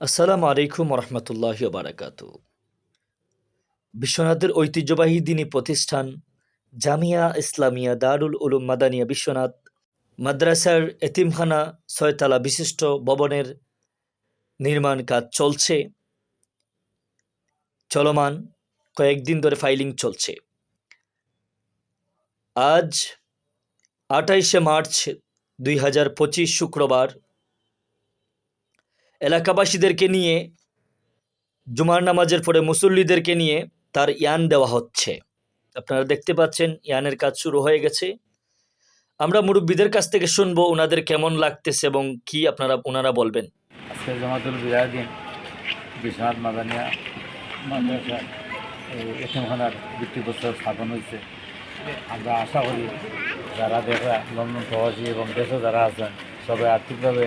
আসসালামু আলাইকুম রহমতুল্লাহ বারাকাত বিশ্বনাথের ঐতিহ্যবাহী দিনী প্রতিষ্ঠান জামিয়া ইসলামিয়া দারুল উলুম মাদানিয়া বিশ্বনাথ মাদ্রাসার এতিমখানা ছয়তলা বিশিষ্ট ভবনের নির্মাণ কাজ চলছে। চলমান কয়েকদিন ধরে ফাইলিং চলছে। আজ আঠাইশে মার্চ দুই হাজার পঁচিশ শুক্রবার এলাকাবাসীদেরকে নিয়ে, জুমার নামাজের পরে মুসল্লিদেরকে নিয়ে তার ইয়ান দেওয়া হচ্ছে। আপনারা দেখতে পাচ্ছেন, ইয়ানের কাজ শুরু হয়ে গেছে। আমরা মুরব্বীদের কাছ থেকে শুনব ওনাদের কেমন লাগতেছে এবং কি আপনারা, ওনারা বলবেন। আজকে স্থাপন হয়েছে। আমরা আশা করি, যারা দেখা লন্ডন প্রবাসী এবং দেশে যারা আছেন, সবাই আর্থিকভাবে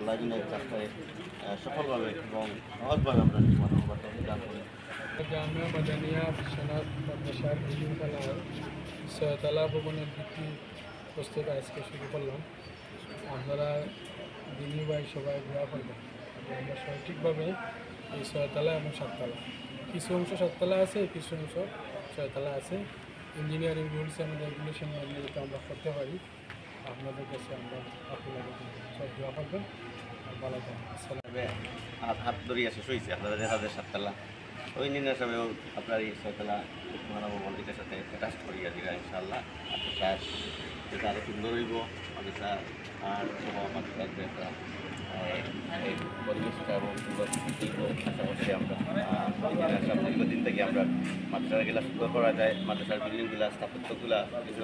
আল্লাহ কাজটায় সফলভাবে এবং সহজভাবে আমরা মুবারক দান করি। জামিয়া ভবনের ভিত্তি প্রস্তুত আজকে শুরু করলাম। আপনারা দিনী ভাই সবাই ঘোরা করবেন আমরা সঠিকভাবে এই ছয়তলা এবং সাততলা। কিছু অংশ সাততলা আছে, কিছু অংশ ছয়তলা আছে। ইঞ্জিনিয়ারিং রুলস এবং রেগুলেশন আমরা করতে পারি। আপনাদের কাছে আমরা আপনাদের সব দোয়া করবেন হাত ধরিয়া শেষ হয়েছে আপনাদের হাতের সাততলা ওই নির্ণয় হিসাবেও আপনার এই ছয়তলা মানব মন্দিরের সাথে অ্যাটাচ করিয়া দিলা ইনশাল্লাহ আপনি স্যার যেটা সুন্দর হইব। মাদ্রাসা আর সহ মাদ্রাসা যে একটা পরিবেশটা এবং সুন্দর আশা করছি আমরা দীর্ঘদিন থেকে আমরা মাদ্রাসাগুলা সুন্দর করা যায়, মাদ্রাসার বিল্ডিংগুলা, স্থাপত্যগুলা কিছু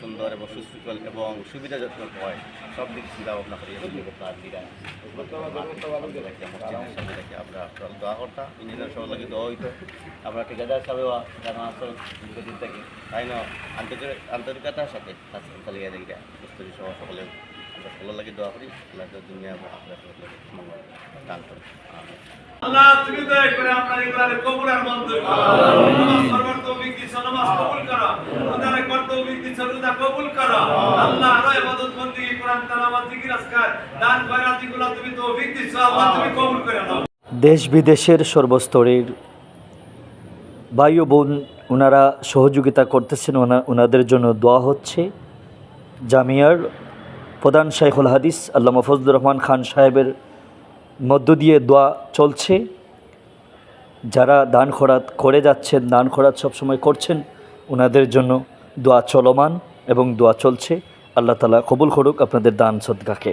সুন্দর এবং সুশৃঙ্খল এবং সুবিধা যত্ন হয়। সব দিক চিন্তা ভাবনা করি আমরা দোয়া করতাম ইঞ্জিনিয়ার লাগে দোয়া হইতো আমরা ঠিকাদার হিসাবেও জানা আসল দীর্ঘদিন থেকে। তাই না? আন্তর্জাতিক আন্তরিকতার সাথে কাজ সকলে ভালো লাগে দোয়া করি। দুনিয়া এবং আপনার মঙ্গল দান করি আল্লাহ তুমি দয়া করে আপনার এগুলার কবুল মঞ্জুর করো। তৌফিক দিছো নামাজ কবুল করো। রোজার কর তৌফিক দিছো রোজা কবুল করো। আল্লাহ আরও ইবাদত বন্দি কোরআন তেলাওয়াত জিকির আজকার দান খয়রাত এগুলা তুমি তৌফিক দিছো আল্লাহ তুমি কবুল করে নাও। দেশ বিদেশের সর্বস্তরের ভাই ও বোন ওনারা সহযোগিতা করতেছেন ওনা ওনাদের জন্য দোয়া হচ্ছে। জামিয়ার প্রধান শাইখুল হাদিস, আল্লামা ফজলুর রহমান খান সাহেবের মধ্য দিয়ে দোয়া চলছে। যারা দান খরাত করে যাচ্ছেন, দান খরাত সবসময় করছেন ওনাদের জন্য দোয়া চলমান এবং দোয়া চলছে। আল্লাহ তালা কবুল করুক আপনাদের দান সদগাকে